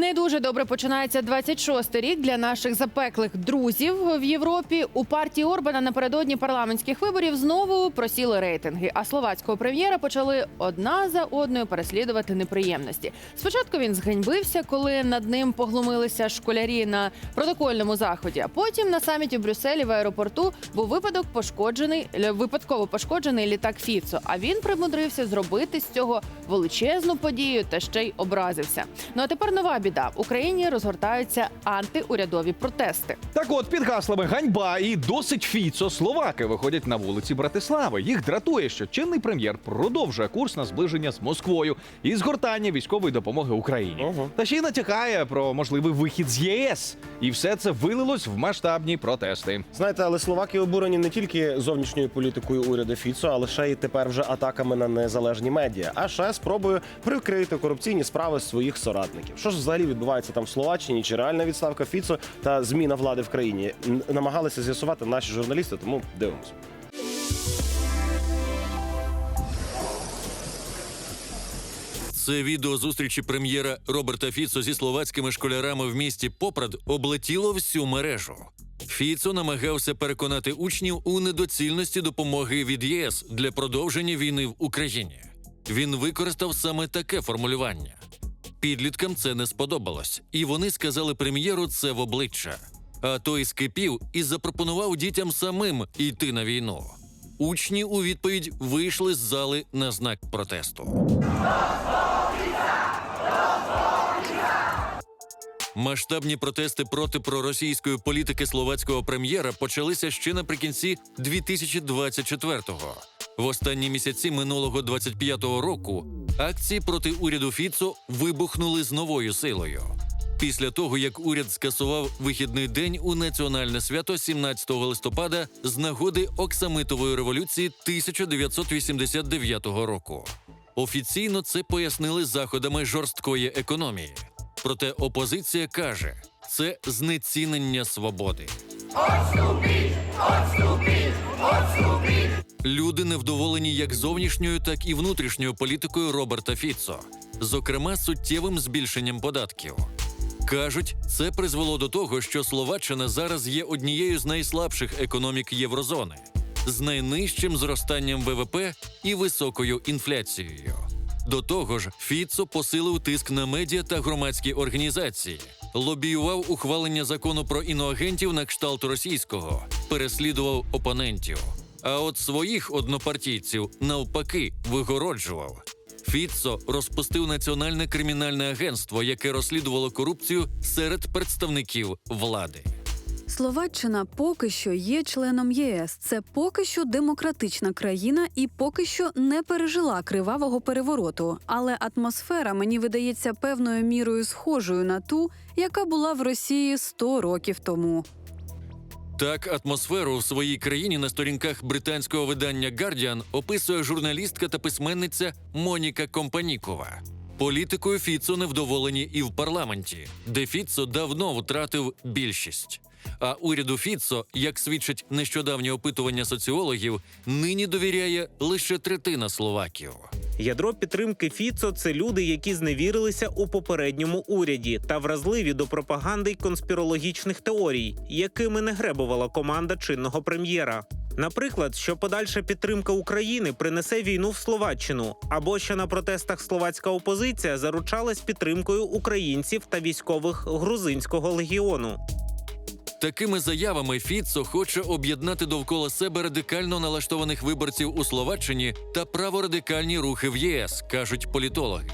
Не дуже добре починається 26-й рік для наших запеклих друзів в Європі. У партії Орбана напередодні парламентських виборів знову просіли рейтинги. А словацького прем'єра почали одна за одною переслідувати неприємності. Спочатку він зганьбився, коли над ним поглумилися школярі на протокольному заході. А потім на саміті в Брюсселі в аеропорту був випадок пошкоджений ля- випадково пошкоджений літак Фіцо. А він примудрився зробити з цього величезну подію та ще й образився. Ну а тепер нова біда. В Україні розгортаються антиурядові протести. Так от, під гаслами ганьба і досить фіцо словаки виходять на вулиці Братислави. Їх дратує, що чинний прем'єр продовжує курс на зближення з Москвою і згортання військової допомоги Україні. Ого. Та ще й натякає про можливий вихід з ЄС. І все це вилилось в масштабні протести. Знаєте, але словаки обурені не тільки зовнішньою політикою уряду Фіцо, але ще й тепер вже атаками на незалежні медіа. А ще спробує прикрити корупційні справи своїх соратників. Що ж взагалі відбувається там в Словаччині? Чи реальна відставка Фіцо та зміна влади в країні? Намагалися з'ясувати наші журналісти, тому дивимося. Це відео зустрічі прем'єра Роберта Фіцо зі словацькими школярами в місті Попрад облетіло всю мережу. Фіцо намагався переконати учнів у недоцільності допомоги від ЄС для продовження війни в Україні. Він використав саме таке формулювання. Підліткам це не сподобалось, і вони сказали прем'єру це в обличчя. А той скипів і запропонував дітям самим йти на війну. Учні у відповідь вийшли з зали на знак протесту. Масштабні протести проти проросійської політики словацького прем'єра почалися ще наприкінці 2024-го. В останні місяці минулого 25-го року акції проти уряду Фіцо вибухнули з новою силою. Після того, як уряд скасував вихідний день у національне свято 17 листопада з нагоди Оксамитової революції 1989 року. Офіційно це пояснили заходами жорсткої економії. Проте опозиція каже, це знецінення свободи. Люди невдоволені як зовнішньою, так і внутрішньою політикою Роберта Фіцо, зокрема суттєвим збільшенням податків. Кажуть, це призвело до того, що Словаччина зараз є однією з найслабших економік Єврозони, з найнижчим зростанням ВВП і високою інфляцією. До того ж, Фіцо посилив тиск на медіа та громадські організації, лобіював ухвалення закону про іноагентів на кшталт російського, переслідував опонентів. А от своїх однопартійців навпаки вигороджував. Фіцо розпустив національне кримінальне агентство, яке розслідувало корупцію серед представників влади. Словаччина поки що є членом ЄС. Це поки що демократична країна і поки що не пережила кривавого перевороту. Але атмосфера мені видається певною мірою схожою на ту, яка була в Росії 100 років тому. Так, атмосферу в своїй країні на сторінках британського видання Guardian описує журналістка та письменниця Моніка Компанікова. Політикою Фіцо невдоволені і в парламенті, де Фіцо давно втратив більшість. А уряду Фіцо, як свідчить нещодавнє опитування соціологів, нині довіряє лише третина словаків. Ядро підтримки Фіцо це люди, які зневірилися у попередньому уряді та вразливі до пропаганди й конспірологічних теорій, якими не гребувала команда чинного прем'єра. Наприклад, що подальша підтримка України принесе війну в Словаччину, або що на протестах словацька опозиція заручалась підтримкою українців та військових грузинського легіону. Такими заявами Фіцо хоче об'єднати довкола себе радикально налаштованих виборців у Словаччині та праворадикальні рухи в ЄС, кажуть політологи.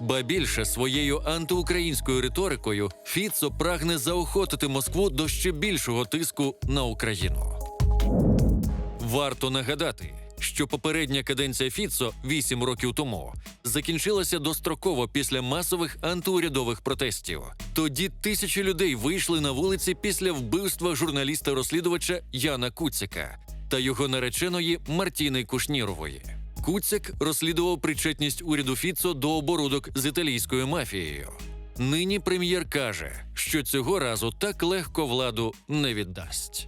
Ба більше своєю антиукраїнською риторикою Фіцо прагне заохотити Москву до ще більшого тиску на Україну. Варто нагадати, що попередня каденція Фіцо 8 років тому закінчилася достроково після масових антиурядових протестів. Тоді тисячі людей вийшли на вулиці після вбивства журналіста-розслідувача Яна Куцяка та його нареченої Мартіни Кушнірової. Куцяк розслідував причетність уряду Фіцо до оборудок з італійською мафією. Нині прем'єр каже, що цього разу так легко владу не віддасть.